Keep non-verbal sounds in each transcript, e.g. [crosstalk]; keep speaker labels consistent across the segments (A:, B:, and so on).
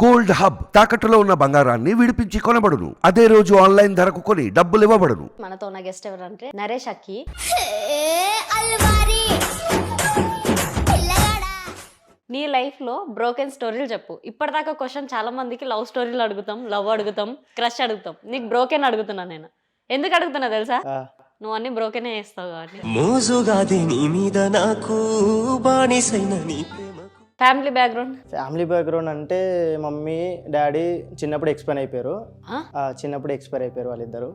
A: Gold hub తాకట్టులో ఉన్న బంగారాన్ని విడిపించి కొనబడును. అదే రోజు ఆన్లైన్ ధరకు కొని డబ్బులు ఇవ్వబడును.
B: మనతో ఉన్న గెస్ట్ ఎవరంటే నరేష్ అక్కి. నీ లైఫ్లో బ్రోకెన్ స్టోరీలు చెప్పు. ఇప్పటిదాకా క్వశ్చన్ చాలా మందికి లవ్ స్టోరీలు అడుగుతాం లవ్ అడుగుతాం క్రష్ అడుగుతాం. నీకు బ్రోకెన్ అడుగుతున్నా నేను. ఎందుకు అడుగుతున్నా తెలుసా? నువ్వు అన్ని బ్రోకెనే చేస్తావు కాబట్టి.
C: మోజుగాది నీ మీద నాకు బానిసైన
B: ఫ్యామిలీ బ్యాక్గ్రౌండ్
D: ఫ్యామిలీ బ్యాక్గ్రౌండ్ అంటే మమ్మీ డాడీ చిన్నప్పుడు ఎక్స్పైర్ అయిపోయారు. చిన్నప్పుడు ఎక్స్పైర్ అయిపోయారు వాళ్ళిద్దరు.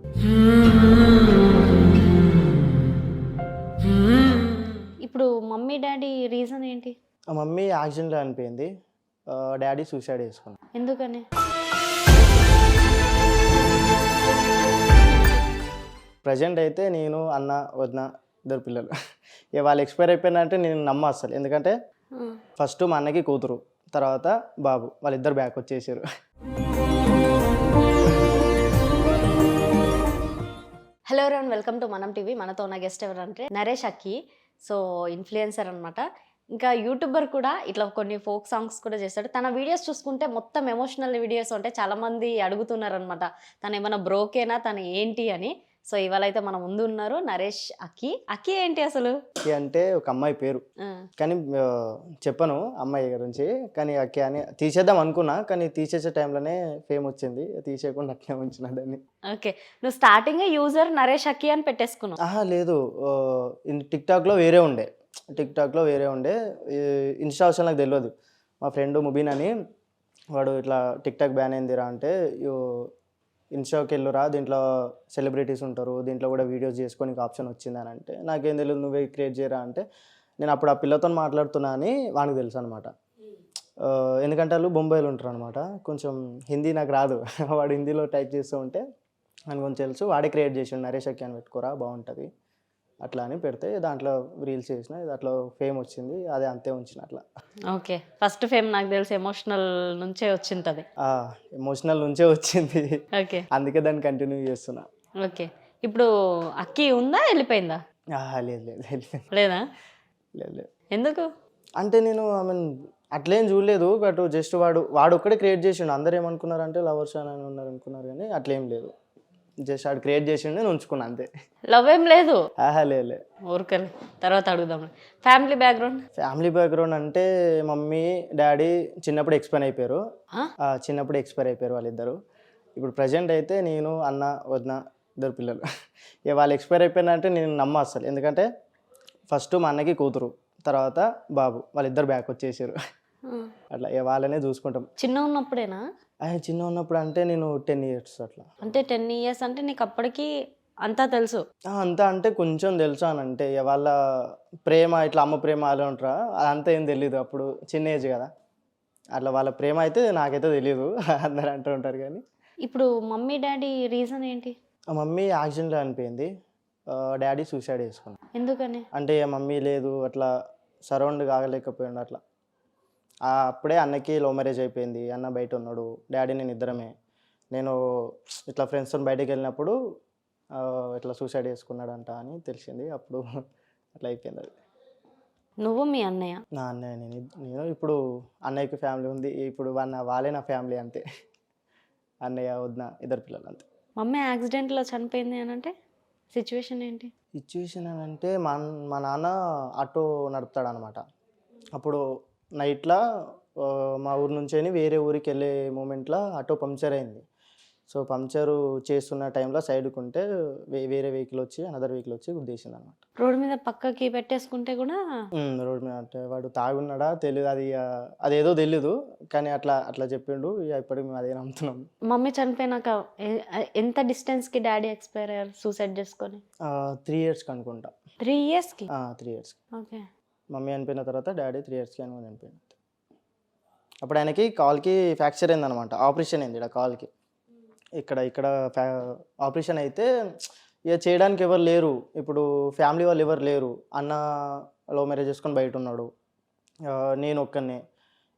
B: ఇప్పుడు మమ్మీ డాడీ రీజన్ ఏంటి?
D: ఆ మమ్మీ యాక్సిడెంట్లో అనిపోయింది డాడీ సూసైడ్ చేసుకున్నాడు
B: ఎందుకని?
D: ప్రజెంట్ అయితే నేను అన్న వదిన ఇద్దరు పిల్లలు. వాళ్ళు ఎక్స్పైర్ అయిపోయినంటే నేను నమ్మ అసలు ఎందుకంటే ఫస్ట్ మా అన్నకి కూతురు తర్వాత బాబు వాళ్ళిద్దరు బ్యాక్ వచ్చేసారు.
B: హలో ఎవరైనా వెల్కమ్ టు మనం టీవీ మనతో ఉన్న గెస్ట్ ఎవరంటే నరేష్ అక్కి. సో ఇన్ఫ్లుయెన్సర్ అనమాట ఇంకా యూట్యూబర్ కూడా ఇట్లా కొన్ని ఫోక్ సాంగ్స్ కూడా చేస్తాడు. తన వీడియోస్ చూసుకుంటే మొత్తం ఎమోషనల్ వీడియోస్ అంటే చాలామంది అడుగుతున్నారనమాట అడుగుతున్నారు అనమాట తను ఏమైనా బ్రోకేనా తను ఏంటి అని. సో ఇవాళ అయితే మన ముందు ఉన్నారు నరేష్ అక్కి అక్కి ఏంటి అసలు?
D: అక్కి అంటే ఒక అమ్మాయి పేరు. కానీ చెప్పను అమ్మాయి గురించి. కానీ అక్కి అని తీసేద్దాం అనుకున్నా కానీ తీసేసే టైంలోనే ఫేమ్ వచ్చింది. తీసేయకుండా అట్లే ఉంచిన దాన్ని.
B: ఓకే. నువ్వు స్టార్టింగ్ యూజర్ నరేష్ అక్కి అని పెట్టేసుకున్నావు.
D: ఆహా లేదు. ఆ, ఇన్ టిక్టాక్లో వేరే ఉండే. టిక్టాక్లో వేరే ఉండే. ఇన్స్టా అవసరం నాకు తెలియదు మా ఫ్రెండ్ ముబీన్ అని వాడు ఇట్లా టిక్టాక్ బ్యాన్ అయిందిరా అంటే ఇన్స్టాకి వెళ్ళురా దీంట్లో సెలబ్రిటీస్ ఉంటారు దీంట్లో కూడా వీడియోస్ చేసుకొని ఆప్షన్ వచ్చింది అని అంటే నాకేం తెలియదు నువ్వే క్రియేట్ చేయరా అంటే నేను అప్పుడు ఆ పిల్లతో మాట్లాడుతున్నా అని వానికి తెలుసు అనమాట ఎందుకంటే వాళ్ళు బొంబాయిలో ఉంటారు అనమాట కొంచెం హిందీ నాకు రాదు. [laughs] వాడు హిందీలో టైప్ చేస్తూ ఉంటే అని కొంచెం తెలుసు. వాడే క్రియేట్ చేసిండు నరేష్ అక్కి అని పెట్టుకోరా బాగుంటుంది. అట్లా అని పెడితే దాంట్లో రీల్స్ చేసిన దాంట్లో ఫేమ్ వచ్చింది అదే అంతే ఉంచిన అట్లా.
B: ఓకే. ఫస్ట్ ఫేమ్ నాకు తెలిసి ఎమోషనల్ నుంచే వచ్చింటది.
D: ఎమోషనల్ నుంచే వచ్చింది.
B: ఓకే.
D: అందుకే దాన్ని కంటిన్యూ చేస్తున్నా.
B: ఓకే. ఇప్పుడు అక్కి ఉందా వెళ్ళిపోయిందా?
D: లేదు లేదు లేదు
B: లేదా?
D: లేదు లేదు.
B: ఎందుకు?
D: అంటే నేను ఐ మీన్ అట్లేం చూడలేదు బట్ జస్ట్ వాడు వాడు ఒక్కడే క్రియేట్ చేసిండు. అందరు ఏమనుకున్నారంటే లవర్స్ అని ఉన్నారు అనుకున్నారు కానీ అట్లేం లేదు. జస్ట్ వాడు క్రియేట్ చేసిండు నేను ఉంచుకున్నా అంతే.
B: లవ్ ఏం లేదు.
D: ఆహా లేదు
B: ఊరికలే తర్వాత అడుగుదాం. ఫ్యామిలీ బ్యాక్గ్రౌండ్
D: ఫ్యామిలీ బ్యాక్గ్రౌండ్ అంటే మమ్మీ డాడీ చిన్నప్పుడు ఎక్స్పైర్ అయిపోయారు. చిన్నప్పుడు ఎక్స్పైర్ అయిపోయారు వాళ్ళిద్దరు. ఇప్పుడు ప్రజెంట్ అయితే నేను అన్న వదిన ఇద్దరు పిల్లలు. ఇక వాళ్ళు ఎక్స్పైర్ అయిపోయినంటే నేను నమ్మ అసలు ఎందుకంటే ఫస్ట్ మా అన్నకి కూతురు తర్వాత బాబు. వాళ్ళిద్దరు బ్యాక్ వచ్చేసారు. అట్లా ఇక వాళ్ళనే చూసుకుంటాం.
B: చిన్న ఉన్నప్పుడేనా?
D: ఆయన చిన్న ఉన్నప్పుడు అంటే నేను టెన్ ఇయర్స్ అట్లా.
B: అంటే టెన్ ఇయర్స్ అంటే నీకు అప్పటికి అంతా తెలుసు.
D: అంతా అంటే కొంచెం తెలుసు అని అంటే వాళ్ళ ప్రేమ ఇట్లా అమ్మ ప్రేమ అలా ఉంటారా? అదంతా ఏం తెలియదు అప్పుడు చిన్న ఏజ్ కదా. అట్లా వాళ్ళ ప్రేమ అయితే నాకైతే తెలియదు [laughs] అందరు అంటూ ఉంటారు కానీ.
B: ఇప్పుడు మమ్మీ డాడీ రీజన్ ఏంటి?
D: ఆ మమ్మీ యాక్సిడెంట్లో అనిపోయింది డాడీ సూసైడ్ చేసుకున్నాడు.
B: ఎందుకని?
D: అంటే మమ్మీ లేదు అట్లా సరౌండ్ కాగలేకపోయిండు అట్లా. అప్పుడే అన్నకి లవ్ మ్యారేజ్ అయిపోయింది. అన్న బయట ఉన్నాడు. డాడీ నేను ఇద్దరమే. నేను ఇట్లా ఫ్రెండ్స్తో బయటకు వెళ్ళినప్పుడు ఇట్లా సూసైడ్ చేసుకున్నాడంట అని తెలిసింది. అప్పుడు అట్లా అయిపోయింది అది.
B: నువ్వు మీ అన్నయ్య?
D: నా అన్నయ్య నేను నేను ఇప్పుడు అన్నయ్యకి ఫ్యామిలీ ఉంది. ఇప్పుడు వాళ్ళ వాళ్ళే నా ఫ్యామిలీ అంతే. అన్నయ్య వదిన ఇద్దరు పిల్లలు అంతే.
B: మమ్మీ యాక్సిడెంట్లో చనిపోయింది అని అంటే సిచ్యువేషన్ ఏంటి?
D: సిచ్యువేషన్ అని అంటే మా మా నాన్న ఆటో నడుపుతాడు అనమాట అప్పుడు నైట్లో మా ఊరు నుంచి వేరే ఊరికి వెళ్ళే మూమెంట్లో ఆటో పంక్చర్ అయింది. సో పంక్చరు చేస్తున్న టైంలో సైడ్కి ఉంటే వేరే వెహికల్ వచ్చి అనదర్ వెహికల్ వచ్చి గుద్దేసింది అనమాట
B: రోడ్డు మీద పక్కకి పెట్టేసుకుంటే కూడా
D: రోడ్ మీద అంటే వాడు తాగున్నాడా తెలియదు అది అదేదో తెలీదు కానీ అట్లా అట్లా చెప్పిండు ఇప్పటికి మేము అదే నమ్ముతున్నాం.
B: మమ్మీ చనిపోయినాక ఎంత డిస్టెన్స్కి డాడీ ఎక్స్పైర్ అయ్యారు సూసైడ్ చేసుకొని?
D: త్రీ ఇయర్స్కి అనుకుంటా.
B: త్రీ ఇయర్స్కి?
D: త్రీ ఇయర్స్కి.
B: ఓకే.
D: మమ్మీ చనిపోయిన తర్వాత డాడీ త్రీ ఇయర్స్కి అని చనిపోయింది అప్పుడు ఆయనకి కాల్కి ఫ్రాక్చర్ అయిందనమాట ఆపరేషన్ అయింది ఇక్కడ కాల్కి. ఇక్కడ ఇక్కడ ఫ్యా ఆపరేషన్ అయితే ఇక చేయడానికి ఎవరు లేరు. ఇప్పుడు ఫ్యామిలీ వాళ్ళు ఎవరు లేరు. అన్న లవ్ మ్యారేజ్ చేసుకొని బయట ఉన్నాడు. నేను ఒక్కనే.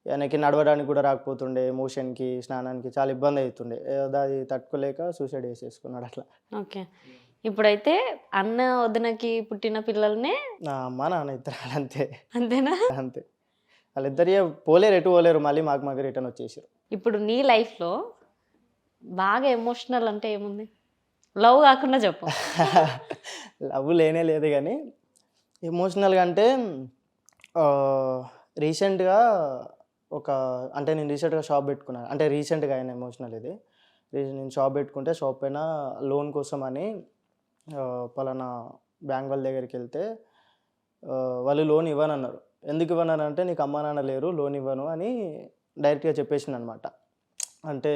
D: ఆయనకి నడవడానికి కూడా రాకపోతుండే మోషన్కి స్నానానికి చాలా ఇబ్బంది అవుతుండే. అది తట్టుకోలేక సూసైడ్ చేసేసుకున్నాడు అట్లా.
B: ఓకే. ఇప్పుడైతే అన్న వదినకి పుట్టిన పిల్లల్నే
D: నా అమ్మ నాన్న ఇద్దరు అంతే.
B: అంతేనా?
D: అంతే. వాళ్ళిద్దరి పోలేరు ఎటు పోలేరు మళ్ళీ మాకు మాకు రిటర్న్ వచ్చేసారు.
B: ఇప్పుడు నీ లైఫ్లో బాగా ఎమోషనల్ అంటే ఏముంది? లవ్ కాకుండా చెప్పు. [laughs]
D: లవ్ లేనే లేదు కానీ ఎమోషనల్గా అంటే రీసెంట్గా ఒక అంటే నేను రీసెంట్గా షాప్ పెట్టుకున్నాను అంటే రీసెంట్గా అయిన ఎమోషనల్ ఇది. నేను షాప్ పెట్టుకుంటే షాప్ పైన లోన్ కోసం అని పలానా బ్యాంక్ వాళ్ళ దగ్గరికి వెళ్తే వాళ్ళు లోన్ ఇవ్వనన్నారు. ఎందుకు ఇవ్వనన్నారు అంటే నీకు అమ్మా నాన్న లేరు లోన్ ఇవ్వను అని డైరెక్ట్గా చెప్పేసింది అనమాట అంటే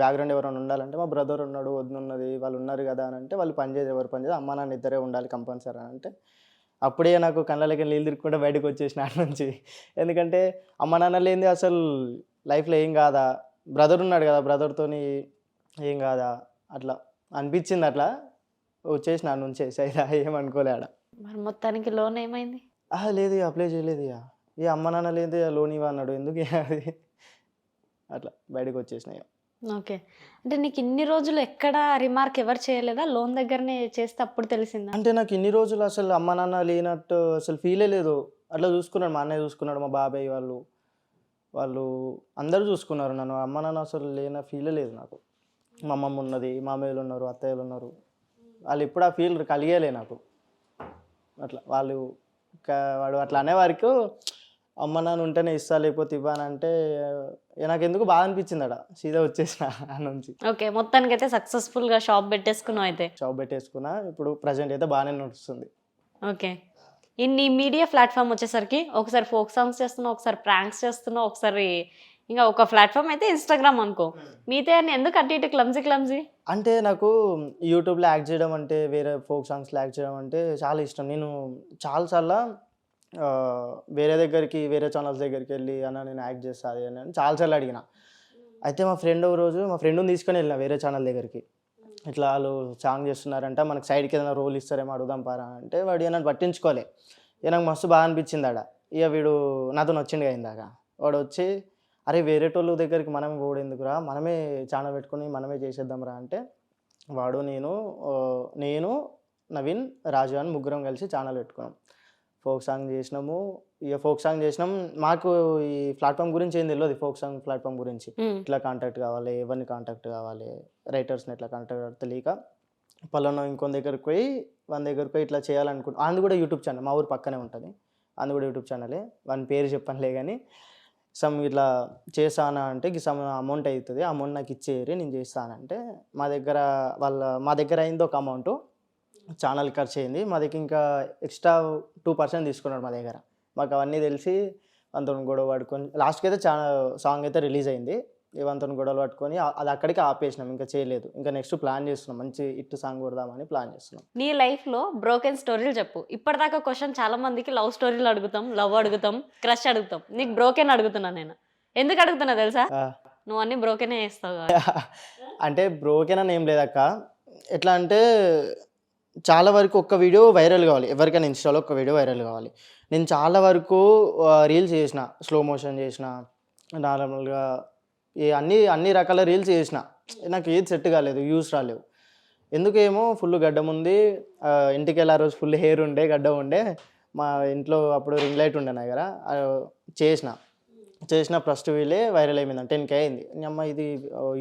D: బ్యాక్గ్రౌండ్ ఎవరైనా ఉండాలంటే మా బ్రదర్ ఉన్నాడు వద్దున్నది ఉన్నది వాళ్ళు ఉన్నారు కదా అని అంటే వాళ్ళు పనిచేది ఎవరు పనిచేది అమ్మా అమ్మ నాన్న ఇద్దరే ఉండాలి కంపల్సరీ అని అంటే అప్పుడే నాకు కళ్ళకి నీళ్ళు తిరుక్కుంటే బయటకు వచ్చేసిన ఆడ నుంచి. ఎందుకంటే అమ్మ నాన్న లేనిది అసలు లైఫ్లో ఏం కాదా? బ్రదర్ ఉన్నాడు కదా బ్రదర్తోని ఏం కాదా? అట్లా అనిపించింది అట్లా. వచ్చేసిన ఆడ నుంచి. సైదా ఏమనుకోలే ఆడ.
B: మరి మొత్తానికి లోన్ ఏమైంది?
D: "ఆహా, లేదు ఇక అప్లై చేయలేదు ఇక. ఏ అమ్మ నాన్న లేదు ఇక లోన్ ఇవ్వ అన్నాడు. ఎందుకు ఇక అది? అట్లా బయటకు వచ్చేసిన ఇక.
B: ఓకే. అంటే నీకు ఇన్ని రోజులు ఎక్కడ రిమార్క్ ఎవరు చేయలేదా? లోన్ దగ్గరనే చేస్తే అప్పుడు తెలిసిందా?
D: అంటే నాకు ఇన్ని రోజులు అసలు అమ్మ నాన్న లేనట్టు అసలు ఫీలే లేదు. అట్లా చూసుకున్నాడు. మా అన్నయ్య చూసుకున్నాడు మా బాబాయ్ వాళ్ళు. వాళ్ళు అందరూ చూసుకున్నారు నన్ను. అమ్మ నాన్న అసలు లేన ఫీలే లేదు నాకు. మా అమ్మమ్మ ఉన్నది మామయ్యలు ఉన్నారు అత్తయ్యలు ఉన్నారు. వాళ్ళు ఎప్పుడు ఆ ఫీల్ కలిగేలే నాకు. అట్లా వాళ్ళు వాడు అట్లా అనేవారికి అమ్మ నాన్న ఉంటేనే ఇస్తా లేకపోతే ఇవ్వనంటే నాకు ఎందుకు బాధ అనిపించింది అడ సీదా వచ్చేసిన [laughs] నుంచి.
B: ఓకే మొత్తానికి అయితే సక్సెస్ఫుల్గా షాప్ పెట్టేసుకున్నావు అయితే.
D: షాప్ పెట్టేసుకున్నా ఇప్పుడు ప్రజెంట్ అయితే బాగానే నడుస్తుంది.
B: ఓకే. ఇన్ని మీడియా ప్లాట్ఫామ్ వచ్చేసరికి ఒకసారి ఫోక్ సాంగ్స్ చేస్తున్నావు ఒకసారి ప్రాంక్స్ చేస్తున్నావు ఒకసారి ఇంకా ఒక ప్లాట్ఫామ్ అయితే ఇన్స్టాగ్రామ్ అనుకో. మిగతా ఎందుకు అటు ఇటు క్లమ్జీ క్లమ్జీ
D: అంటే నాకు యూట్యూబ్లో యాక్ట్ చేయడం అంటే వేరే ఫోక్ సాంగ్స్లో యాక్ట్ చేయడం అంటే చాలా ఇష్టం. నేను చాలాసార్లు వేరే దగ్గరికి వేరే ఛానల్స్ దగ్గరికి వెళ్ళి అన్న నేను యాక్ట్ చేస్తా అది అని చాలాసార్లు అడిగిన. అయితే మా ఫ్రెండ్ ఒక రోజు మా ఫ్రెండ్ని తీసుకొని వెళ్ళిన వేరే ఛానల్ దగ్గరికి. ఇట్లా వాళ్ళు సాంగ్ చేస్తున్నారంట మనకి సైడ్కి ఏదైనా రోల్ ఇస్తారేమో అడుగుదాం పారా అంటే వాడు నన్ను పట్టించుకోలే. ఇక నాకు మస్తు బాగా అనిపించింది ఆడ. ఇక వీడు నాతో వచ్చిండు కదా ఇందాక. వాడు వచ్చి అరే వేరేటోళ్ళ దగ్గరికి మనం పోడేందుకురా? మనమే ఛానల్ పెట్టుకొని మనమే చేసేద్దాంరా అంటే వాడు నేను నేను నవీన్ రాజు అని ముగ్గురం కలిసి ఛానల్ పెట్టుకున్నాం. ఫోక్ సాంగ్ చేసినాము. ఇక ఫోక్ సాంగ్ చేసినాం. మాకు ఈ ప్లాట్ఫామ్ గురించి ఏం తెలియదు ఫోక్ సాంగ్ ప్లాట్ఫామ్ గురించి. ఎట్లా కాంటాక్ట్ కావాలి ఎవరిని కాంటాక్ట్ కావాలి రైటర్స్ని ఎట్లా కాంటాక్ట్ తెలియక పలానా ఇంకొన దగ్గరికి పోయి వాళ్ళ దగ్గరికి పోయి ఇట్లా చేయాలనుకుంటా అందు కూడా యూట్యూబ్ ఛానల్ మా ఊరు పక్కనే ఉంటుంది. అందు కూడా యూట్యూబ్ ఛానలే. వాని పేరు చెప్పనులే కానీ సమ్ ఇట్లా చేస్తానా అంటే సమ్ అమౌంట్ అవుతుంది అమౌంట్ నాకు ఇచ్చేయరి నేను చేస్తానంటే మా దగ్గర వాళ్ళ మా దగ్గర అయింది ఒక అమౌంట్ ఛానల్ ఖర్చు అయింది. మా దగ్గర ఇంకా ఎక్స్ట్రా టూ పర్సెంట్ తీసుకున్నాడు మా దగ్గర. మాకు అవన్నీ తెలిసి అంత గొడవ పడుకొని లాస్ట్కి అయితే చాలా సాంగ్ అయితే రిలీజ్ అయింది. ఇవంతా గొడవలు పట్టుకొని అది అక్కడికి ఆపేసినాం ఇంకా చేయలేదు. ఇంకా నెక్స్ట్ ప్లాన్ చేస్తున్నాం మంచి ఇట్టు సాంగ్ కొడదామని ప్లాన్ చేస్తున్నాం.
B: నీ లైఫ్లో బ్రోకెన్ స్టోరీలు చెప్పు. ఇప్పటిదాకా క్వశ్చన్ చాలా మందికి లవ్ స్టోరీలు అడుగుతాం లవ్ అడుగుతాం క్రష్ అడుగుతాం. నీకు బ్రోకెన్ అడుగుతున్నా నేను. ఎందుకు అడుగుతున్నా తెలుసా? నువ్వు అన్ని బ్రోకెనే కాబట్టి. [laughs]
D: అంటే బ్రోకెన్ అని ఏం లేదక్క. ఎట్లా అంటే చాలా వరకు ఒక్క వీడియో వైరల్ కావాలి. ఎవరికైనా ఇన్స్టాలో ఒక వీడియో వైరల్ కావాలి. నేను చాలా వరకు రీల్స్ చేసిన స్లో మోషన్ చేసిన నార్మల్గా అన్ని అన్ని రకాల రీల్స్ చేసిన. నాకు ఏది సెట్ కాలేదు యూస్ రాలేవు. ఎందుకేమో ఫుల్ గడ్డం ఉంది. ఇంటికి వెళ్ళి ఆ రోజు ఫుల్ హెయిర్ ఉండే గడ్డం ఉండే. మా ఇంట్లో అప్పుడు రింగ్ లైట్ ఉండే నా దగ్గర. చేసిన. చేసిన ఫస్ట్ వీలే వైరల్ అయిపోయింది. టెన్ కే అయింది. అమ్మ ఇది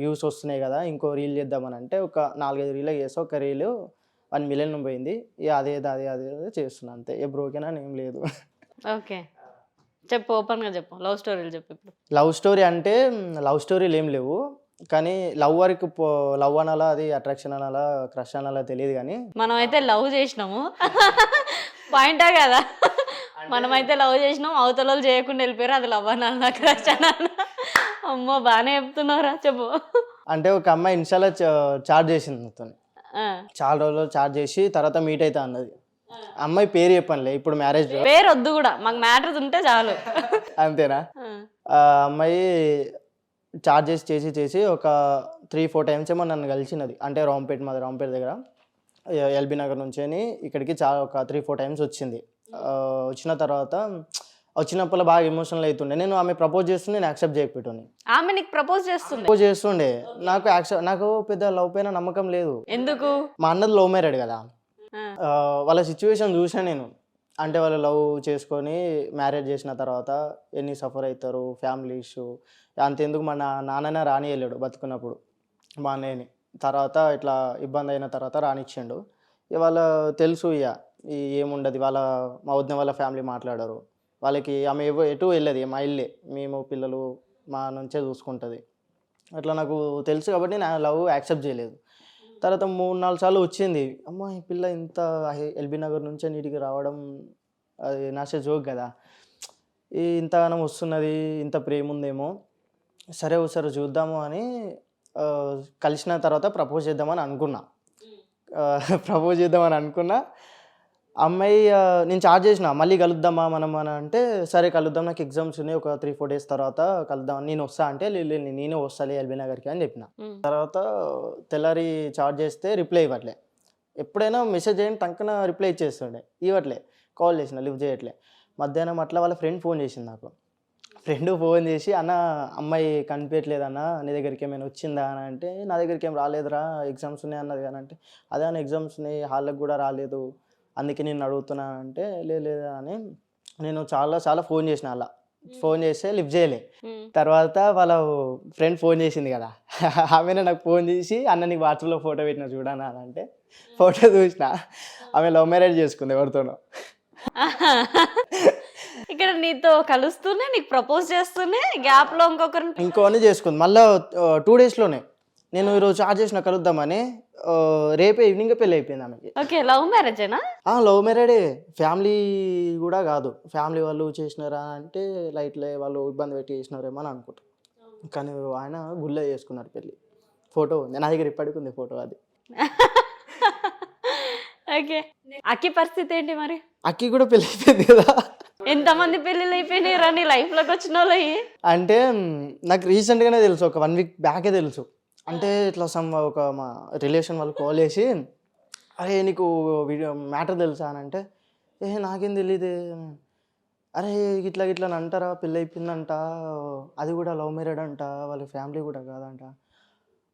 D: యూస్ వస్తున్నాయి కదా ఇంకో రీల్ చేద్దామని అంటే ఒక నాలుగైదు రీల్ చేస్తా. ఒక రీల్ వన్ మిలియన్ పోయింది. ఇక అదే అదే అదే అదే చేస్తున్నా అంతే. ఏ బ్రోకెన్ అని ఏం లేదు.
B: ఓకే చెప్పు ఓపెన్గా చెప్పు. లవ్ స్టోరీలు చెప్పు ఇప్పుడు.
D: లవ్ స్టోరీ అంటే లవ్ స్టోరీలు ఏం లేవు. కానీ లవ్ వరకు లవ్ అనాలా అది అట్రాక్షన్ అనాలా క్రష్ అనాలా తెలియదు కానీ
B: మనం అయితే లవ్ చేసినాము పాయింటా కదా. మనమైతే లవ్ చేసినాం అవతల చేయకుండా వెళ్ళిపోయారు అది లవ్ అనాలనా క్రష్ అనాలనా అమ్మో బాగానే చెప్తున్నావురా చెప్పు.
D: అంటే ఒక అమ్మాయి ఇన్స్టాలో చార్జ్ చేసింది
B: ఆ.
D: చాలా రోజులు చార్జ్ చేసి తర్వాత మీట్ అవుతా అన్నది. అమ్మాయి పేరు చెప్పనులే ఇప్పుడు మ్యారేజ్
B: పేరు వద్దు కూడా మాకు మ్యాటర్స్ ఉంటే చాలు.
D: అంతేనా?
B: ఆ.
D: అమ్మాయి చార్జ్ చేసి చేసి ఒక త్రీ ఫోర్ టైమ్స్ ఏమో నన్ను కలిసినది. అంటే రాంపేట మాది రాంపేట దగ్గర. ఎల్బీ నగర్ నుంచి ఇక్కడికి చాలా ఒక త్రీ ఫోర్ టైమ్స్ వచ్చింది. వచ్చిన తర్వాత వచ్చినప్పుడు బాగా ఎమోషనల్ అవుతుండే నేను ఆమె ప్రపోజ్ చేస్తుండే నేను యాక్సెప్ట్ చేయకపోయాను
B: ఆమె నీకు ప్రపోజ్ చేస్తుంది
D: ప్రపోజ్ చేస్తుండే. నాకు యాక్సెప్ట్ నాకు పెద్ద లవ్ పైన నమ్మకం లేదు.
B: ఎందుకు?
D: మా అన్నది లవ్ మ్యారేడ్ కదా. వాళ్ళ సిచ్యువేషన్ చూసాను నేను. అంటే వాళ్ళు లవ్ చేసుకొని మ్యారేజ్ చేసిన తర్వాత ఎన్ని సఫర్ అవుతారు ఫ్యామిలీ ఇష్యూ అంతెందుకు మా నా నాన్ననే రాని వెళ్ళాడు బతుకున్నప్పుడు మా అన్నయ్యని. తర్వాత ఇట్లా ఇబ్బంది అయిన తర్వాత రానిచ్చిండు. ఇవాళ తెలుసు ఇక ఈ ఏముండదు వాళ్ళ మా వదిన వాళ్ళ ఫ్యామిలీ మాట్లాడరు. వాళ్ళకి ఆమె ఎవ ఎటు వెళ్ళదు మా ఇల్లే. మేము పిల్లలు మా నుంచే చూసుకుంటుంది. అట్లా నాకు తెలుసు కాబట్టి నా లవ్ యాక్సెప్ట్ చేయలేదు. తర్వాత మూడు నాలుగు సార్లు వచ్చింది. అమ్మ ఈ పిల్ల ఇంత ఎల్బీ నగర్ నుంచే నీటికి రావడం అది నాసే జోక్ కదా. ఈ ఇంతగానం వస్తున్నది ఇంత ప్రేమ ఉందేమో సరే ఒకసారి చూద్దాము అని కలిసిన తర్వాత ప్రపోజ్ చేద్దామని అనుకున్నా. [laughs] ప్రపోజ్ చేద్దామని అనుకున్నా. అమ్మాయి నేను చార్జ్ చేసిన మళ్ళీ కలుద్దామా మనం అని అంటే సరే కలుద్దాం నాకు ఎగ్జామ్స్ ఉన్నాయి ఒక త్రీ ఫోర్ డేస్ తర్వాత కలుద్దాం నేను వస్తా అంటే "లే, లే, నేనే వస్తాలే ఎల్బీ నగర్కి అని చెప్పిన. తర్వాత తెల్లారి చార్జ్ చేస్తే రిప్లై ఇవ్వట్లే. ఎప్పుడైనా మెసేజ్ చేయండి టంకన రిప్లై ఇచ్చేస్తుండే ఇవ్వట్లే కాల్ చేసిన లిఫ్ట్ చేయట్లే. మధ్యాహ్నం అట్లా వాళ్ళ ఫ్రెండ్ ఫోన్ చేసింది నాకు. ఫ్రెండ్ ఫోన్ చేసి అన్న అమ్మాయి కనిపించట్లేదన్న నీ దగ్గరికి ఏమైనా వచ్చిందా అని అంటే నా దగ్గరికి ఏం రాలేదురా ఎగ్జామ్స్ ఉన్నాయి అన్నది కానీ అంటే అదే అన్న ఎగ్జామ్స్ ఉన్నాయి హాల్కి కూడా రాలేదు అందుకే నేను అడుగుతున్నా అంటే "లే- లేదా అని నేను చాలా చాలా ఫోన్ చేసిన అలా. ఫోన్ చేస్తే లిఫ్ట్ చేయలే. తర్వాత వాళ్ళ ఫ్రెండ్ ఫోన్ చేసింది కదా. [laughs] ఆమెనే నాకు ఫోన్ చేసి అన్న నీకు వాట్సాప్లో ఫోటో పెట్టిన చూడనా అని అంటే ఫోటో చూసిన. ఆమె లవ్ మ్యారేజ్ చేసుకుంది ఎవరితోనో. [laughs]
B: ఇక్కడ నీతో కలుస్తూనే నీకు ప్రపోజ్ చేస్తూనే గ్యాప్లో ఇంకొకరిని
D: ఇంకోని చేసుకుంది. మళ్ళీ టూ డేస్లోనే నేను ఈరోజు చార్జ్ చేసిన కలుద్దామని ఆ, రేపే ఈవినింగ్ పెళ్ళి అయిపోయింది ఆమెకి.
B: ఓకే లవ్ మ్యారేజేనా
D: లవ్ మ్యారేడే ఫ్యామిలీ కూడా కాదు. ఫ్యామిలీ వాళ్ళు చేసినారా అంటే లైట్లే వాళ్ళు ఇబ్బంది పెట్టి చేసినారేమో అని అనుకుంటా కానీ ఆయన గుళ్ళ చేసుకున్నారు పెళ్ళి. ఫోటో ఉంది. నా దగ్గర ఇప్పటికి ఉంది ఫోటో అది.
B: ఓకే. అక్కి పరిస్థితి ఏంటి మరి?
D: అక్కి కూడా పెళ్ళి అయిపోయింది కదా.
B: ఎంతమంది పెళ్ళిళ్ళు అయిపోయినాయి రా నీ లైఫ్లోకి వచ్చిన వాళ్ళు
D: అంటే నాకు రీసెంట్గానే తెలుసు. ఒక వన్ వీక్ బ్యాకే తెలుసు. అంటే ఇట్లా సమ్ ఒక మా రిలేషన్ వాళ్ళు కాల్ చేసి అరే నీకు వీడియో మ్యాటర్ తెలుసా? అని అంటే ఏ నాకేం తెలియదు అరే ఇట్లా ఇట్లా అంటారా? పెళ్ళి అయిపోయిందంట అది కూడా లవ్ మ్యారేడ్ అంట. వాళ్ళ ఫ్యామిలీ కూడా కాదంట.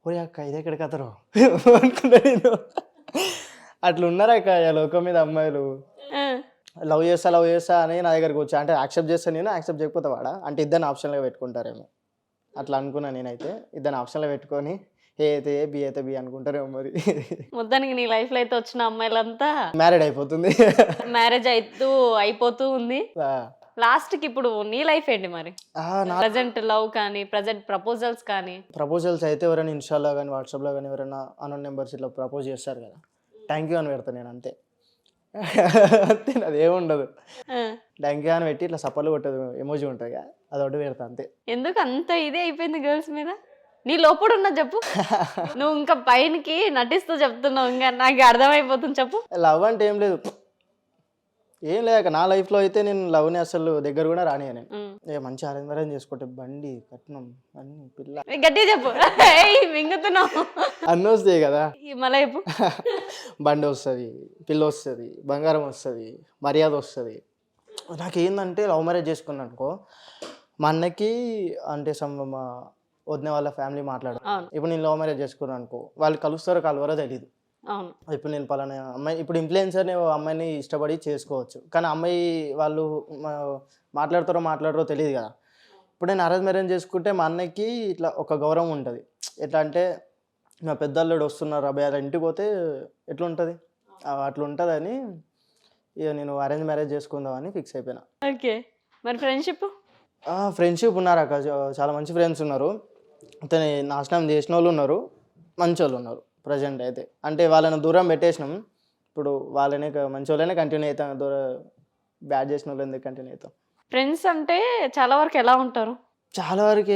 D: ఓరే అక్క ఇది ఎక్కడ కథరు [laughs] అనుకున్నా నేను. అట్లా ఉన్నారా అక్క లోకం మీద అమ్మాయిలు. లవ్ చేస్తా లవ్ చేస్తా అని నా దగ్గరికి వచ్చా. అంటే యాక్సెప్ట్ చేస్తా నేను యాక్సెప్ట్ చేయకపోతే వాడా? అంటే ఇద్దరిని ఆప్షన్లో పెట్టుకుంటారేమో. అట్లా అనుకున్నా నేనైతే. ఇద్దరిని ఆప్షన్లో పెట్టుకొని ఏ అయితే ఏ బి అయితే బి అనుకుంటారేమో మరి.
B: మొత్తానికి నీ లైఫ్లో అయితే వచ్చిన అమ్మాయిలంతా
D: మ్యారీడ్ అయిపోతుంది.
B: మ్యారేజ్ అయితూ అయిపోతూ ఉంది. లాస్ట్కి ఇప్పుడు నీ లైఫ్ ఏంటి మరి? ప్రజెంట్ లవ్ కానీ ప్రజెంట్ ప్రపోజల్స్ కానీ.
D: ప్రపోజల్స్ అయితే ఎవరైనా ఇన్స్టాలో కానీ వాట్సాప్లో కానీ ఎవరైనా అనోన్ నెంబర్స్ ఇట్లా ప్రపోజ్ చేస్తారు కదా. థ్యాంక్ యూ అని పెడతాను నేను అంతే. అంతే అది ఏముండదు థ్యాంక్ యూ అని పెట్టి ఇట్లా సప్పలు కొట్టదు ఎమోజీ ఉంటుంది కదా. అది ఒకటి పెడతా అంతే.
B: ఎందుకు అంత ఇదే అయిపోయింది గర్ల్స్ మీద? నీ లోపల ఉన్న చెప్పు. [laughs] నువ్వు ఇంకా పైనకి నటిస్తూ చెప్తున్నావు ఇంకా నాకు అర్థమైపోతుంది చెప్పు.
D: లవ్ అంటే ఏం లేదు. ఏం లేక నా లైఫ్లో అయితే నేను లవ్ని అసలు దగ్గర కూడా రాని నేను. ఏ మంచి అరేంజ్ మ్యారేజ్ చేసుకుంటే బండి కట్నం అన్ని పిల్ల.
B: గట్టిగా చెప్పు. [laughs] మింగుతున్నావు.
D: అన్నీ వస్తాయి కదా.
B: మళ్ళీ [laughs]
D: బండి వస్తుంది పిల్ల వస్తుంది బంగారం వస్తుంది మర్యాద వస్తుంది. నాకు ఏంటంటే లవ్ మ్యారేజ్ చేసుకున్నాను అనుకో మా అన్నకి అంటే సమ్ మా వదిన వాళ్ళ ఫ్యామిలీ మాట్లాడు
B: అవును.
D: ఇప్పుడు నేను లవ్ మ్యారేజ్ చేసుకున్నాను అనుకో వాళ్ళు కలుస్తారో కలవరో తెలియదు
B: అవును.
D: ఇప్పుడు నేను పలానా అమ్మాయి ఇప్పుడు ఇన్ఫ్లుయెన్సర్ని అమ్మాయిని ఇష్టపడి చేసుకోవచ్చు. కానీ అమ్మాయి వాళ్ళు మా- మాట్లాడతారో మాట్లాడరో తెలియదు కదా. ఇప్పుడు నేను అరేంజ్ మ్యారేజ్ చేసుకుంటే మా అన్నకి ఇట్లా ఒక గౌరవం ఉంటుంది. ఎట్లా అంటే మా పెద్దల్లుడు వస్తున్నారు అబ్బాయి అలా ఇంటికి పోతే ఎట్లా ఉంటుంది అట్లా ఉంటుందని ఇక నేను అరేంజ్ మ్యారేజ్ చేసుకుందామని ఫిక్స్ అయిపోయినా.
B: ఓకే. మరి ఫ్రెండ్షిప్
D: ఫ్రెండ్షిప్ ఉన్నారు అక్క. చాలా మంచి ఫ్రెండ్స్ ఉన్నారు. అతని నాశనం చేసిన వాళ్ళు ఉన్నారు. మంచి వాళ్ళు ఉన్నారు ప్రజెంట్ అయితే. అంటే వాళ్ళని దూరం పెట్టేసినాం. ఇప్పుడు వాళ్ళనే మంచి వాళ్ళనే కంటిన్యూ అవుతాం దూరం బ్యాడ్ చేసిన వాళ్ళు ఎందుకు కంటిన్యూ అవుతాం
B: ఫ్రెండ్స్ అంటే చాలా వరకు ఎలా ఉంటారు?
D: చాలా వరకు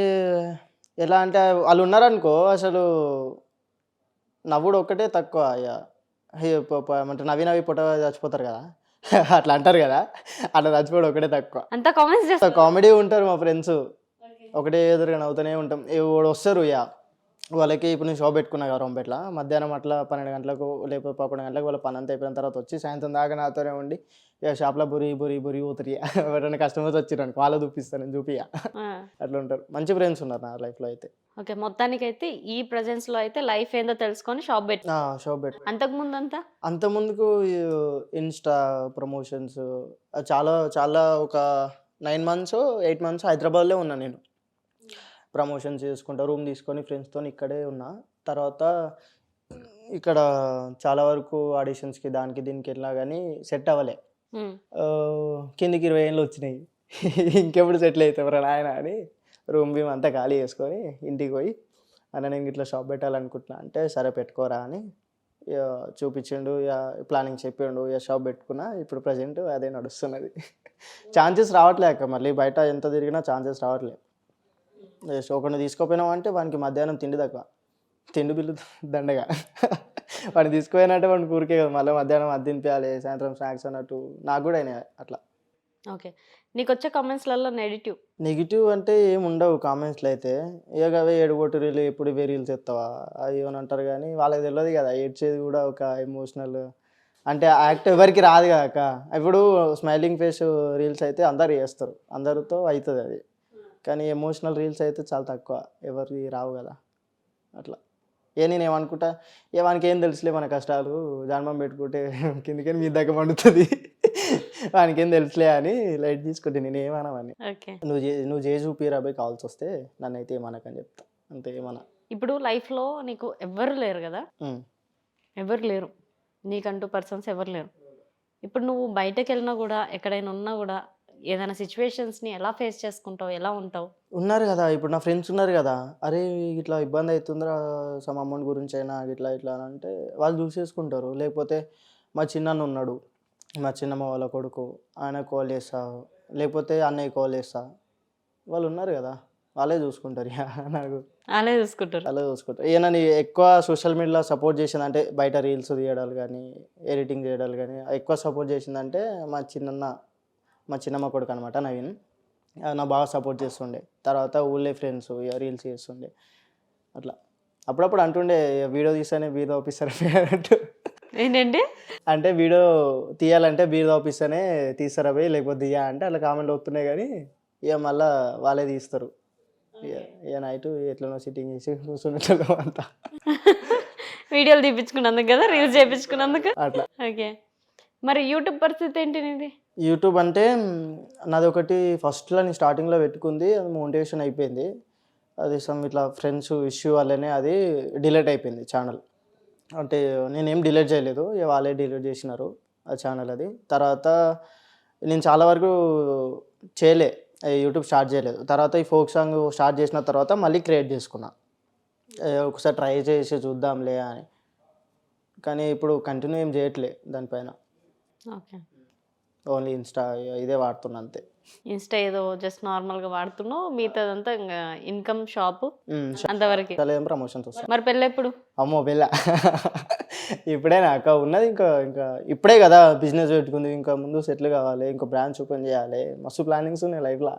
D: ఎలా అంటే వాళ్ళు ఉన్నారనుకో అసలు నవ్వుడు ఒక్కటే తక్కువ. ప- ఏమంటారు నవ్వి నవ్వి పుట్ట చచ్చిపోతారు కదా. [laughs] అట్లా అంటారు కదా. అట్లా చచ్చిపోవడం ఒకటే తక్కువ.
B: అంత కామెంట్స్
D: కామెడీ ఉంటారు మా ఫ్రెండ్స్. ఒకటే ఎదురుగా నవ్వుతూనే ఉంటాం. ఎవడు వస్తారు యా వాళ్ళకి ఇప్పుడు నేను షాప్ పెట్టుకున్నా కదా రొంపేట్ల మధ్యాహ్నం అట్లా పన్నెండు గంటలకు లేకపోతే పదకొండు గంటలకు వాళ్ళ పని అంతా అయిపోయిన తర్వాత వచ్చి సాయంత్రం దాకా నాతోనే ఉండి ఇక షాప్లో బురి బురి బురి ఊతురి. ఎవరైనా కస్టమర్స్ వచ్చిరనుకో వాళ్ళు చూపిస్తాను చూపియా అట్లా ఉంటారు. మంచి ఫ్రెండ్స్ ఉన్నారు నా లైఫ్లో అయితే.
B: ఓకే మొత్తానికైతే ఈ presence లో అయితే లైఫ్ ఏందో తెలుసుకొని షాప్ పెట్టి.
D: షాప్ పెట్టు.
B: అంతకు ముందు అంతా
D: అంత ముందుకు ఇన్స్టా ప్రమోషన్స్ చాలా చాలా ఒక నైన్ మంత్స్ ఎయిట్ మంత్స్ హైదరాబాద్లో ఉన్నా నేను. ప్రమోషన్స్ చేసుకుంటా రూమ్ తీసుకొని ఫ్రెండ్స్తో ఇక్కడే ఉన్నా. తర్వాత ఇక్కడ చాలా వరకు ఆడిషన్స్కి దానికి దీనికి వెళ్ళినా కానీ సెట్ అవ్వలే. కిందికి ఇరవై ఏళ్ళు వచ్చినాయి. ఇంకెప్పుడు సెటిల్ అవుతారు నాయన అని రూమ్ బీమ్ అంతా ఖాళీ చేసుకొని ఇంటికి పోయి అన్న నేను ఇట్లా షాప్ పెట్టాలనుకుంటున్నా అంటే సరే పెట్టుకోరా అని ఇక చూపించిండు ఇక ప్లానింగ్ చెప్పిండు ఇక షాప్ పెట్టుకున్నా ఇప్పుడు ప్రజెంట్ అదే నడుస్తున్నది. ఛాన్సెస్ రావట్లే అక్క మళ్ళీ బయట ఎంత తిరిగినా ఛాన్సెస్ రావట్లేదు జస్ట్ ఒకరిని తీసుకోపోయినాం అంటే వానికి మధ్యాహ్నం తిండి తక్కువ. తిండి బిల్లు దండగా. వాడిని తీసుకుపోయినట్టే వాడిని ఊరికే కదా మళ్ళీ మధ్యాహ్నం అది తినిపించాలి సాయంత్రం స్నాక్స్ అన్నట్టు. నాకు కూడా అయినాయి అట్లా.
B: ఓకే. నీకు వచ్చే కామెంట్స్లలో నెగిటివ్?
D: నెగిటివ్ అంటే ఏమి ఉండవు కామెంట్స్లో అయితే ఇక అవే ఏడుగొట్టు రీలు ఎప్పుడు ఇవే రీల్స్ ఎత్తావా అవి అని అంటారు కానీ వాళ్ళకి తెలియదు కదా ఏడ్చేది కూడా ఒక ఎమోషనల్ అంటే యాక్ట్ ఎవరికి రాదు కాక ఇప్పుడు స్మైలింగ్ ఫేస్ రీల్స్ అయితే అందరు చేస్తారు. అందరితో అవుతుంది అది. కానీ ఎమోషనల్ రీల్స్ అయితే చాలా తక్కువ. ఎవరికి రావు కదా. అట్లా. ఏ నేను ఏమనుకుంటా? ఏ వానికి ఏం తెలుసులే మన కష్టాలు. జన్మం పెట్టుకుంటే కిందికి మీ దగ్గర పండుతుంది. వానికి ఏం తెలుసులే అని లైట్ తీసుకుంటే నేను ఏమనవని
B: ఓకే.
D: నువ్వు నువ్వు చేసి చూపిరా పోయి కావాల్సి వస్తే నన్ను అయితే ఏమనకని చెప్తా. అంతే ఏమన్నా
B: ఇప్పుడు లైఫ్లో నీకు ఎవ్వరు లేరు కదా. ఎవరు లేరు. నీకంటూ పర్సన్స్ ఎవరు లేరు. ఇప్పుడు నువ్వు బయటకు వెళ్ళినా కూడా ఎక్కడైనా ఉన్నా కూడా ఏదైనా సిచ్యువేషన్స్ని ఎలా ఫేస్ చేసుకుంటావు? ఎలా ఉంటావు?
D: ఉన్నారు కదా. ఇప్పుడు నా ఫ్రెండ్స్ ఉన్నారు కదా. అరే ఇట్లా ఇబ్బంది అవుతుందిరా సమ్ అమౌంట్ గురించి అయినా ఇట్లా ఇట్లా అని అంటే వాళ్ళు చూసేసుకుంటారు. లేకపోతే మా చిన్నన్న ఉన్నాడు. మా చిన్నమ్మ వాళ్ళ కొడుకు ఆయన కాల్ చేస్తా. లేకపోతే అన్నయ్య కాల్ చేస్తా. వాళ్ళు ఉన్నారు కదా వాళ్ళే చూసుకుంటారు [laughs] నాకు.
B: అలా చూసుకుంటారు.
D: అలా చూసుకుంటారు. ఈయనని ఎక్కువ సోషల్ మీడియాలో సపోర్ట్ చేసింది అంటే బయట రీల్స్ తీయడాలు కానీ ఎడిటింగ్ చేయడాలు కానీ ఎక్కువ సపోర్ట్ చేసిందంటే మా చిన్నన్న మా చిన్నమ్మ కొడుకు అనమాట నవీన్. నా బాగా సపోర్ట్ చేస్తుండే. తర్వాత ఊళ్ళే ఫ్రెండ్స్ ఇక రీల్స్ చేస్తుండే. అట్లా. అప్పుడప్పుడు అంటుండే వీడియో తీస్తేనే బీర్ ఆఫీసర్ [laughs] అన్నట్టు.
B: ఏంటంటే
D: అంటే వీడియో తీయాలంటే బీర్ ఆఫీస్తేనే తీస్తారా పోయి లేకపోతే తీయా అంటే అలా కామెంట్ వస్తున్నాయి కానీ ఇక మళ్ళీ వాళ్ళే తీస్తారు. ఇక నైట్ ఎట్లనో సిట్టింగ్ చేసి కూర్చునేటోళ్ళం అంతా.
B: వీడియోలు తీపించుకున్నందుకు కదా రీల్స్ చేయించుకున్నందుకు
D: అట్లా.
B: ఓకే. మరి యూట్యూబ్ పరిస్థితి ఏంటి నీది
D: యూట్యూబ్ అంటే నాది ఒకటి ఫస్ట్లో నేను స్టార్టింగ్లో పెట్టుకుంది అది మోటివేషన్ అయిపోయింది. అది సమ్ ఇట్లా ఫ్రెండ్స్ ఇష్యూ వల్లనే అది డిలీట్ అయిపోయింది ఛానల్. అంటే నేనేం డిలీట్ చేయలేదు వాళ్ళే డిలీట్ చేసినారు ఆ ఛానల్ అది. తర్వాత నేను చాలా వరకు చేయలే యూట్యూబ్ స్టార్ట్ చేయలేదు. తర్వాత ఈ ఫోక్ సాంగ్ స్టార్ట్ చేసిన తర్వాత మళ్ళీ క్రియేట్ చేసుకున్నా. ఒకసారి ట్రై చేసి చూద్దాంలే అని. కానీ ఇప్పుడు కంటిన్యూ ఏం చేయట్లే దానిపైన.
B: ఓకే.
D: ఓన్లీ ఇన్స్టా ఇదే వాడుతున్నా అంతే.
B: ఇన్స్టా ఏదో జస్ట్ నార్మల్గా వాడుతున్నావు మిగతాదంతా ఇంకా ఇన్కమ్ షాప్. అంతవరకు.
D: ఏం ప్రమోషన్స్ వస్తాయి?
B: మరి పెళ్ళెప్పుడు?
D: అమ్మో పిల్ల ఇప్పుడే నాకు ఉన్నది ఇంకా ఇంకా ఇప్పుడే కదా బిజినెస్ పెట్టుకుంది ఇంకా ముందు సెటిల్ కావాలి ఇంకా బ్రాంచ్ ఓపెన్ చేయాలి మస్తు ప్లానింగ్స్ ఉన్నాయి లైఫ్లో.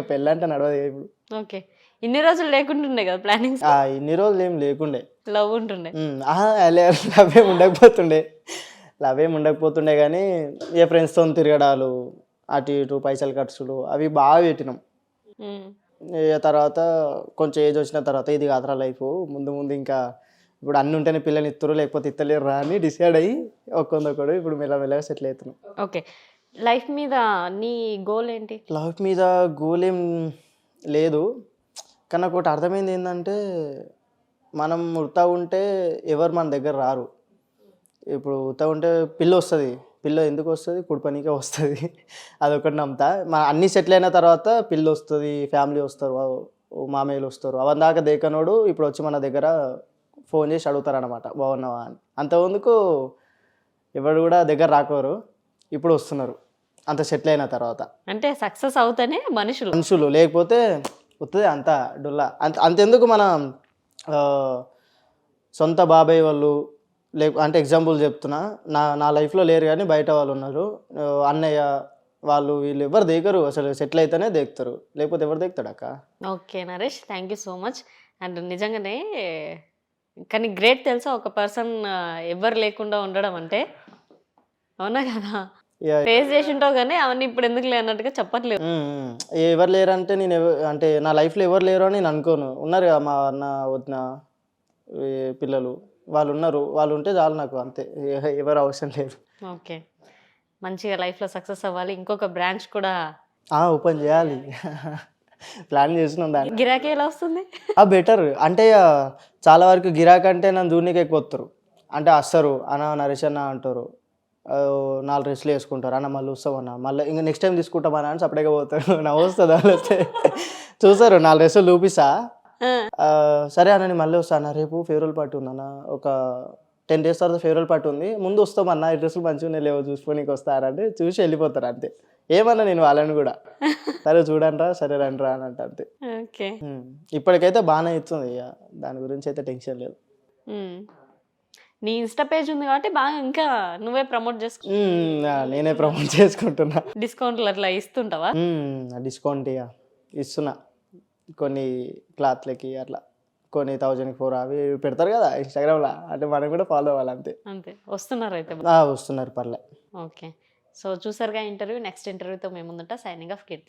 D: పెళ్ళంటే నడవదు ఇప్పుడు.
B: ఓకే. ఇన్ని రోజులు లేకుంటుండే కదా ప్లానింగ్స్?
D: ఇన్ని రోజులు ఏం లేకుండే.
B: లవ్ ఉంటుండే.
D: లవ్ ఏం ఉండకపోతుండే. లవ్ ఏం ఉండకపోతుండే కానీ ఏ ఫ్రెండ్స్తో తిరగడాలు అటు ఇటు పైసలు ఖర్చులు అవి బాగా పెట్టినాం. తర్వాత కొంచెం ఏజ్ వచ్చిన తర్వాత ఇది కాదురా లైఫ్ ముందు ముందు ఇంకా ఇప్పుడు అన్ని ఉంటేనే పిల్లల్ని ఇస్తారు లేకపోతే ఇత్తలేరు రా అని డిసైడ్ అయ్యి ఒక్కొందొకడు ఇప్పుడు మెల్లమెల్లగా సెటిల్ అవుతున్నాం
B: ఓకే. లైఫ్ మీద నీ గోల్ ఏంటి?
D: లైఫ్ మీద గోల్ ఏం లేదు. కానీ నాకు ఒకటి అర్థమైంది ఏంటంటే మనం ఉడతా ఉంటే ఎవరు మన దగ్గర రారు. ఇప్పుడు ఉడతా ఉంటే పిల్ల వస్తుంది. పిల్ల ఎందుకు వస్తుంది? కుడిపనికే వస్తుంది. అదొకటి నమ్ముతా. మా అన్నీ సెటిల్ అయిన తర్వాత పిల్ల వస్తుంది ఫ్యామిలీ వస్తారు మామయ్యలు వస్తారు. అవన్న దాకా దేకనోడు ఇప్పుడు వచ్చి మన దగ్గర ఫోన్ చేసి అడుగుతారు అనమాట బాగున్నావా? అని. అంతమందుకు ఎవరు కూడా దగ్గర రాకోరు ఇప్పుడు వస్తున్నారు. అంత సెటిల్ అయిన తర్వాత.
B: అంటే సక్సెస్ అవుతానే మనుషులు.
D: మనుషులు. లేకపోతే వస్తుంది అంత డొల్లా. అంత అంతెందుకు మన సొంత బాబాయ్ వాళ్ళు లే అంటే ఎగ్జాంపుల్ చెప్తున్నా. నా నా లైఫ్లో లేరు కానీ బయట వాళ్ళు ఉన్నారు. అన్నయ్య వాళ్ళు వీళ్ళు ఎవరు దిగరు అసలు సెటిల్ అయితేనే దిగుతారు లేకపోతే ఎవరు దిగుతాడు అక్క?
B: Okay Naresh. Thank you so much and నిజంగానే కానీ గ్రేట్ తెలుసా? ఒక పర్సన్ ఎవ్వరు లేకుండా ఉండడం అంటే? అవునా కదా? ఫేస్ చేసి ఉంటావు కానీ అవన్నీ ఇప్పుడు ఎందుకు లేనట్టుగా చెప్పట్లేదు.
D: ఎవరు లేరంటే నేను ఎవ- అంటే నా లైఫ్లో ఎవరు లేరు అని నేను అనుకోను. ఉన్నారు కదా మా అన్న వదిన పిల్లలు. వాళ్ళు ఉన్నారు వాళ్ళు ఉంటే చాలు నాకు అంతే. ఎవరు అవసరం లేదు.
B: ఓకే. మంచిగా లైఫ్లో సక్సెస్ అవ్వాలి. ఇంకొక బ్రాంచ్ కూడా
D: ఓపెన్ చేయాలి. ప్లాన్ చేస్తున్నాం దాన్ని.
B: గిరాకీ ఎలా వస్తుంది?
D: ఆ బెటర్. అంటే చాలా వరకు గిరాక్ అంటే నన్ను దూనికి ఎక్కువ వస్తారు అంటే వస్తారు అన్న నరేష్ అన్న అంటారు. నాలుగు డ్రెస్సులు వేసుకుంటారు. అన్న మళ్ళీ వస్తామన్న మళ్ళీ ఇంకా నెక్స్ట్ టైం తీసుకుంటామన్నా అని సపరేట్గా పోతారు. [laughs] నా వస్తుంది వాళ్ళు వస్తే చూస్తారు నాలుగు డ్రెస్సులు చూపిస్తా. సరే అన్న నేను మళ్ళీ వస్తాను? రేపు ఫేవరల్ పార్టీ ఉందన్న? ఒక టెన్ డేస్ తర్వాత ఫేవరల్ పార్టీ ఉంది. ముందు వస్తామన్న? ఈ డ్రెస్సులు మంచిగా లేవో చూసుకోనికి వస్తారంటే చూసి వెళ్ళిపోతారు అంతే. ఏమన్నా నేను వాళ్ళని కూడా. [laughs] సరే చూడండి రా సరే రండి రా అని అంటే అంతే. ఇప్పటికైతే బాగానే ఇస్తుంది ఇక. దాని గురించి అయితే టెన్షన్ లేదు.
B: నీ ఇన్స్టా పేజ్ ఉంది కాబట్టి బాగా ఇంకా నువ్వే ప్రమోట్ చేసుకో
D: నేనే ప్రమోట్ చేసుకుంటున్నా.
B: డిస్కౌంట్లు అట్లా ఇస్తుంటావా?
D: డిస్కౌంట్ ఇక. ఇస్తున్నా. కొన్ని క్లాత్లకి అట్లా కొన్ని థౌజండ్కి ఫోర్ అవి పెడతారు కదా ఇన్స్టాగ్రామ్లో అంటే మనం కూడా ఫాలో అవ్వాలి అంతే.
B: అంతే. వస్తున్నారు అయితే
D: వస్తున్నారు పర్లే.
B: ఓకే సో చూసారుగా ఇంటర్వ్యూ నెక్స్ట్ ఇంటర్వ్యూతో మేము ముందుంటా. Signing off Keerthi.